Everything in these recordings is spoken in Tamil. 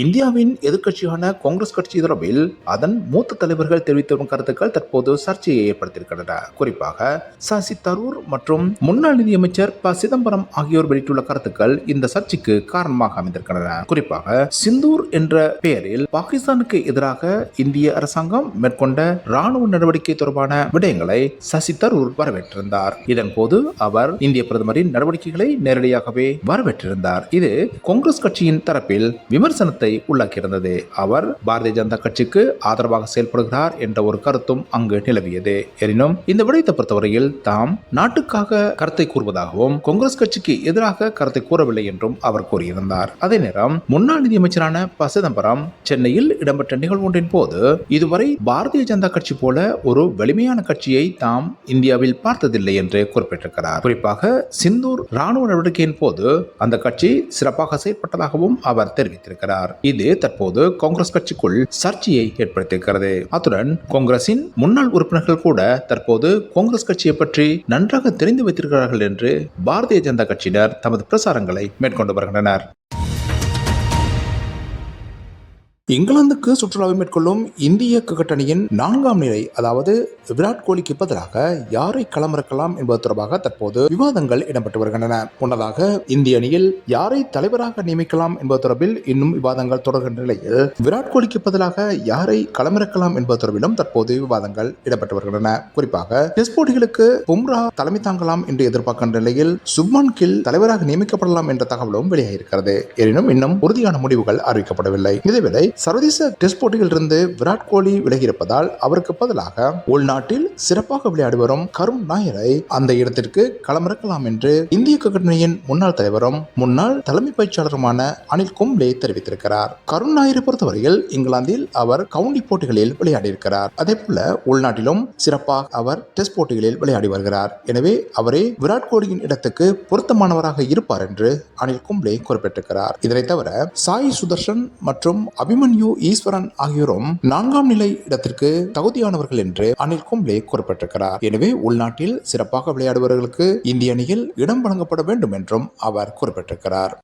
இந்தியாவின் எதிர்க்கட்சியான காங்கிரஸ் கட்சி தொடர்பில் அதன் மூத்த தலைவர்கள் தெரிவித்து வரும் கருத்துக்கள் தற்போது சர்ச்சையை ஏற்படுத்தியிருக்கின்றன. குறிப்பாக சசி தரூர் மற்றும் முன்னாள் நிதியமைச்சர் ப. சிதம்பரம் ஆகியோர் வெளியிட்டுள்ள கருத்துக்கள் இந்த சர்ச்சைக்கு காரணமாக அமைந்திருக்கின்றன. குறிப்பாக சிந்தூர் என்ற பெயரில் பாகிஸ்தானுக்கு எதிராக இந்திய அரசாங்கம் மேற்கொண்ட ராணுவ நடவடிக்கை தொடர்பான விடயங்களை சசி தரூர் வரவேற்றிருந்தார். இதன் போது அவர் இந்திய பிரதமரின் நடவடிக்கைகளை நேரடியாகவே வரவேற்றிருந்தார். இது காங்கிரஸ் கட்சியின் தரப்பில் விமர்சனத்தை உள்ளாக்கியிருந்தது. அவர் பாரதிய ஜனதா கட்சிக்கு ஆதரவாக செயல்படுகிறார் என்ற ஒரு கருத்தும் அங்கு நிலவியது. எனினும் இந்த விடயத்தை பொறுத்தவரையில் தாம் நாட்டுக்காக கருத்தை கூறுவதாகவும் காங்கிரஸ் கட்சிக்கு எதிராக கருத்தை கூறவில்லை என்றும் அவர் கூறியிருந்தார். அதே நேரம் முன்னாள் நிதியமைச்சரான ப. சிதம்பரம் சென்னையில் இடம்பெற்ற நிகழ்வு ஒன்றின் போது இதுவரை பாரதிய ஜனதா கட்சி போல ஒரு வலிமையான கட்சியை தாம் இந்தியாவில் பார்த்ததில்லை என்று குறிப்பிட்டிருக்கிறார். குறிப்பாக சிந்தூர் ராணுவ நடவடிக்கையின் போது அந்த கட்சி சிறப்பாக செயல்பட்டதாகவும் அவர் தெரிவித்திருக்கிறார். இது தற்போது காங்கிரஸ் கட்சிக்குள் சர்ச்சையை ஏற்படுத்தியிருக்கிறது. அத்துடன் காங்கிரசின் முன்னாள் உறுப்பினர்கள் கூட தற்போது காங்கிரஸ் கட்சியை பற்றி நன்றாக தெரிந்து வைத்திருக்கிறார்கள் என்று பாரதிய ஜனதா கட்சியினர் தமது பிரசாரங்களை மேற்கொண்டு வருகின்றனர். இங்கிலாந்துக்கு சுற்றுலாவை மேற்கொள்ளும் இந்திய கிரிக்கெட் அணியின் நான்காம் நிலை அதாவது விராட் கோலிக்கு பதிலாக யாரை களமிறக்கலாம் என்பது தொடர்பாக தற்போது விவாதங்கள் இடம்பெற்று வருகின்றன. முன்னதாக இந்திய அணியில் யாரை தலைவராக நியமிக்கலாம் என்பது தொடர்பில் இன்னும் விவாதங்கள் தொடர்கின்ற நிலையில் விராட் கோலிக்கு பதிலாக யாரை களமிறக்கலாம் என்பது தொடர்பிலும் தற்போது விவாதங்கள் இடம்பெற்று வருகின்றன. குறிப்பாக டெஸ்ட் போட்டிகளுக்கு பும்ரா தலைமை தாங்கலாம் என்று எதிர்பார்க்கின்ற நிலையில் சுப்மான் கில் தலைவராக நியமிக்கப்படலாம் என்ற தகவலும் வெளியாகியிருக்கிறது. எனினும் இன்னும் உறுதியான முடிவுகள் அறிவிக்கப்படவில்லை. இதேவேளை சர்வதேச டெஸ்ட் போட்டியிலிருந்து விராட் கோலி விலகியிருப்பதால் அவருக்கு பதிலாக உள்நாட்டில் சிறப்பாக விளையாடி வரும் கருண் நாயரை அந்த இடத்திற்கு களமிறக்கலாம் என்று இந்திய கிரிக்கெட் அணியின் முன்னாள் தலைவரும் முன்னாள் தலைமை பயிற்சியாளருமான அனில் கும்ப்ளே தெரிவித்திருக்கிறார். கருண் நாயரை பொறுத்தவரையில் இங்கிலாந்தில் அவர் கவுண்டி போட்டிகளில் விளையாடியிருக்கிறார். அதே போல உள்நாட்டிலும் சிறப்பாக அவர் டெஸ்ட் போட்டிகளில் விளையாடி வருகிறார். எனவே அவரே விராட் கோலியின் இடத்துக்கு பொருத்தமானவராக இருப்பார் என்று அனில் கும்ப்ளே குறிப்பிட்டிருக்கிறார். இதனை தவிர சாய் சுதர்ஷன் மற்றும் அபிமன்யு ஈஸ்வரன் ஆகியோரும் நான்காம் நிலை இடத்திற்கு தகுதியானவர்கள் என்று அனில் கும்ப்ளே குறிப்பிட்டிருக்கிறார். எனவே உள்நாட்டில் சிறப்பாக விளையாடுபவர்களுக்கு இந்திய அணியில் இடம் வழங்கப்பட வேண்டும் என்றும் அவர் குறிப்பிட்டிருக்கிறார்.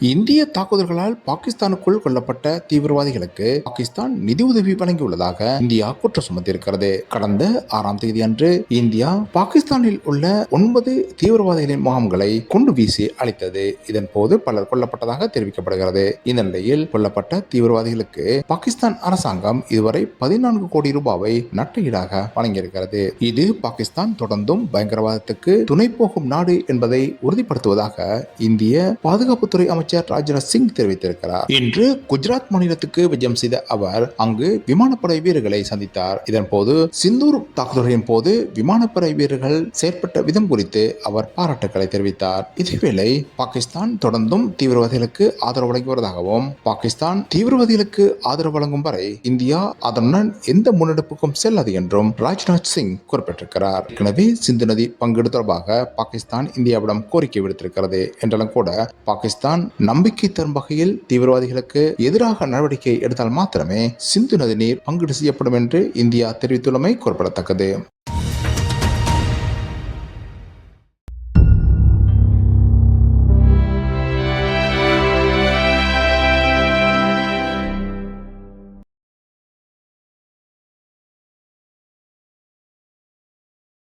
இந்திய தாக்குதல்களால் பாகிஸ்தானுக்குள் கொல்லப்பட்ட தீவிரவாதிகளுக்கு பாகிஸ்தான் நிதியுதவி வழங்கியுள்ளதாக இந்தியா குற்றம் சுமத்தியிருக்கிறது. கடந்த ஆறாம் தேதி அன்று இந்தியா பாகிஸ்தானில் உள்ள ஒன்பது தீவிரவாதிகளின் முகாம்களை குண்டு வீசி அளித்தது இதன் போது பலர் கொல்லப்பட்டதாக தெரிவிக்கப்படுகிறது. இந்த நிலையில் கொல்லப்பட்ட தீவிரவாதிகளுக்கு பாகிஸ்தான் அரசாங்கம் இதுவரை பதினான்கு கோடி ரூபாவை நட்டையீடாக வழங்கியிருக்கிறது. இது பாகிஸ்தான் தொடர்ந்தும் பயங்கரவாதத்துக்கு துணை போகும் நாடு என்பதை உறுதிப்படுத்துவதாக இந்திய பாதுகாப்புத்துறை அமைச்சர் ராஜ்நாத் சிங் தெரிவித்திருக்கிறார். இன்று குஜராத் மாநிலத்துக்கு விஜயம் செய்த அவர் அங்கு விமானப்படை வீரர்களை சந்தித்தார். இதன் போது சிந்தூர் தாக்குதலின் போது விமானப்படை வீரர்கள் செயற்பட்ட விதம் குறித்து அவர் பாராட்டுக்களை தெரிவித்தார். இதேவேளை பாகிஸ்தான் தொடர்ந்தும் தீவிரவாதிகளுக்கு ஆதரவு வழங்கி வருவதாகவும் பாகிஸ்தான் தீவிரவாதிகளுக்கு ஆதரவு வழங்கும் வரை இந்தியா அதனுடன் எந்த முன்னெடுப்புக்கும் செல்லாது என்றும் ராஜ்நாத் சிங் குறிப்பிட்டிருக்கிறார். ஏற்கனவே சிந்து நதி பங்கீடு தொடர்பாக பாகிஸ்தான் இந்தியாவிடம் கோரிக்கை விடுத்திருக்கிறது என்றாலும் கூட பாகிஸ்தான் நம்பிக்கை தரும் வகையில் தீவிரவாதிகளுக்கு எதிராக நடவடிக்கை எடுத்தால் மாத்திரமே சிந்து நதி நீர் பங்கீடு செய்யப்படும் என்று இந்தியா தெரிவித்துள்ளமை குறிப்பிடத்தக்கது.